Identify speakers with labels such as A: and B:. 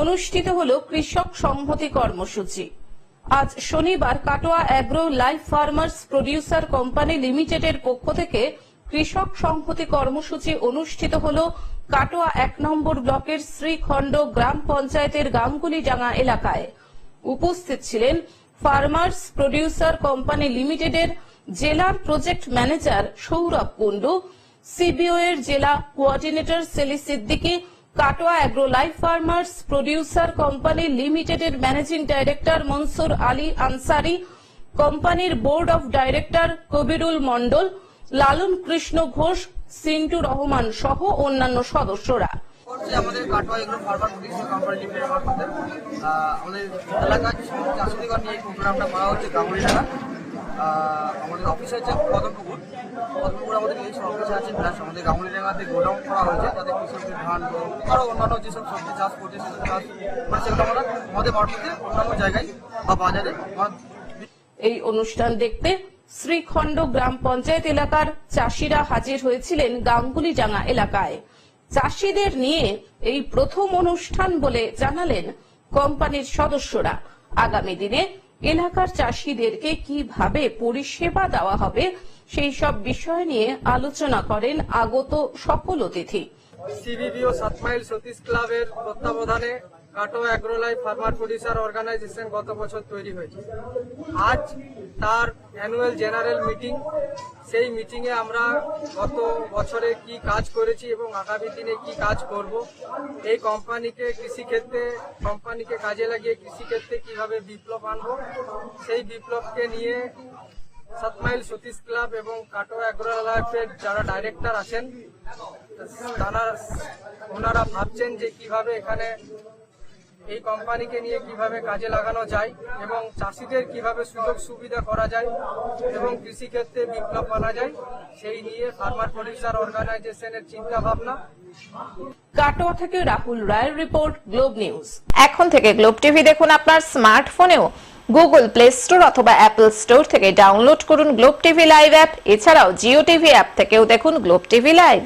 A: অনুষ্ঠিত হলো কৃষক সংহতি কর্মসূচি। আজ শনিবার Katwa agro life farmers producer company লিমিটেডের পক্ষ থেকে কৃষক সংহতি কর্মসূচি অনুষ্ঠিত হল কাটোয়া এক নম্বর ব্লকের শ্রীখণ্ড গ্রাম পঞ্চায়েতের গাঙ্গুলিডাঙ্গা এলাকায়। উপস্থিত ছিলেন ফার্মার্স প্রডিউসার কোম্পানি লিমিটেডের জেলার project manager Sourav Kundu, CBO এর জেলা coordinator Seli Siddiqui Katwa agro life farmers producer company লিমিটেডের ম্যানেজিং ডাইরেক্টর মনসুর আলী আনসারি, কোম্পানির board of director Kabirul Mondal, Lalan Krishna Ghosh, Sintu Rahman সহ অন্যান্য সদস্যরা।
B: আমাদের কাটোয়া এগুলো ফার্মার প্রডিউসার কোম্পানি লিমিটেড আমাদের এলাকার চাষিদিগণ নিয়ে প্রোগ্রামটা করা হচ্ছে গামুড়িডাঙ্গা আমাদের হচ্ছে পদমপুকুর। পদমপুকুর আমাদের আছে প্লাস আমাদের গামুড়িডাঙ্গাতে গোডাউন করা হয়েছে কৃষকদের ধান আরও অন্যান্য যেসব সবজি, চাষ করছে, সেসব চাষ মানে সেগুলো আমরা আমাদের মারফতে অন্যান্য জায়গায় বা বাজারে
A: এই অনুষ্ঠান দেখতে শ্রীখণ্ড গ্রাম পঞ্চায়েত এলাকার চাষিরা হাজির হয়েছিলেন গাঙ্গুলিডাঙ্গা এলাকায়। চাষিদের নিয়ে এই প্রথম অনুষ্ঠান বলে জানালেন কোম্পানির সদস্যরা। আগামী দিনে এলাকার চাষিদেরকে কীভাবে পরিষেবা দেওয়া হবে সেই সব বিষয় নিয়ে আলোচনা করেন আগত সকল অতিথি।
C: সিবিবিও সাত মাইল সতীশ ক্লাবের তত্ত্বাবধানে কাটো অ্যাগ্রোলাই ফার্মার প্রডিউসার অর্গানাইজেশন গত বছর তৈরি হয়েছে। আজ তার অ্যানুয়াল জেনারেল মিটিং। সেই মিটিংয়ে আমরা গত বছরে কি কাজ করেছি এবং আগামী দিনে কি কাজ করব, এই কোম্পানিকে কৃষিক্ষেত্রে, কোম্পানিকে কাজে লাগিয়ে কৃষিক্ষেত্রে কীভাবে বিপ্লব আনব, সেই বিপ্লবকে নিয়ে সাতমাইল সতীশ ক্লাব এবং কাটো অ্যাগ্রোলাইফের যারা ডাইরেক্টর আছেন, তারা, ওনারা ভাবছেন যে কীভাবে এখানে এই কোম্পানিকে নিয়ে কীভাবে কাজে লাগানো যায় এবং চাষিদের কীভাবে সুযোগ সুবিধা করা যায় এবং কৃষিক্ষেত্রে বিপ্লব আনা যায় সেই নিয়ে ফার্মার প্রডিউসার অর্গানাইজেশনের চিন্তা ভাবনা
A: কাটোয়া থেকে রাহুল রায়ের রিপোর্ট গ্লোব নিউজ।
D: এখন থেকে গ্লোব টিভি দেখুন আপনার স্মার্টফোনেও। গুগল প্লে স্টোর অথবা অ্যাপল স্টোর থেকে ডাউনলোড করুন গ্লোব টিভি লাইভ অ্যাপ। এছাড়াও জিও টিভি অ্যাপ থেকেও দেখুন গ্লোব টিভি লাইভ।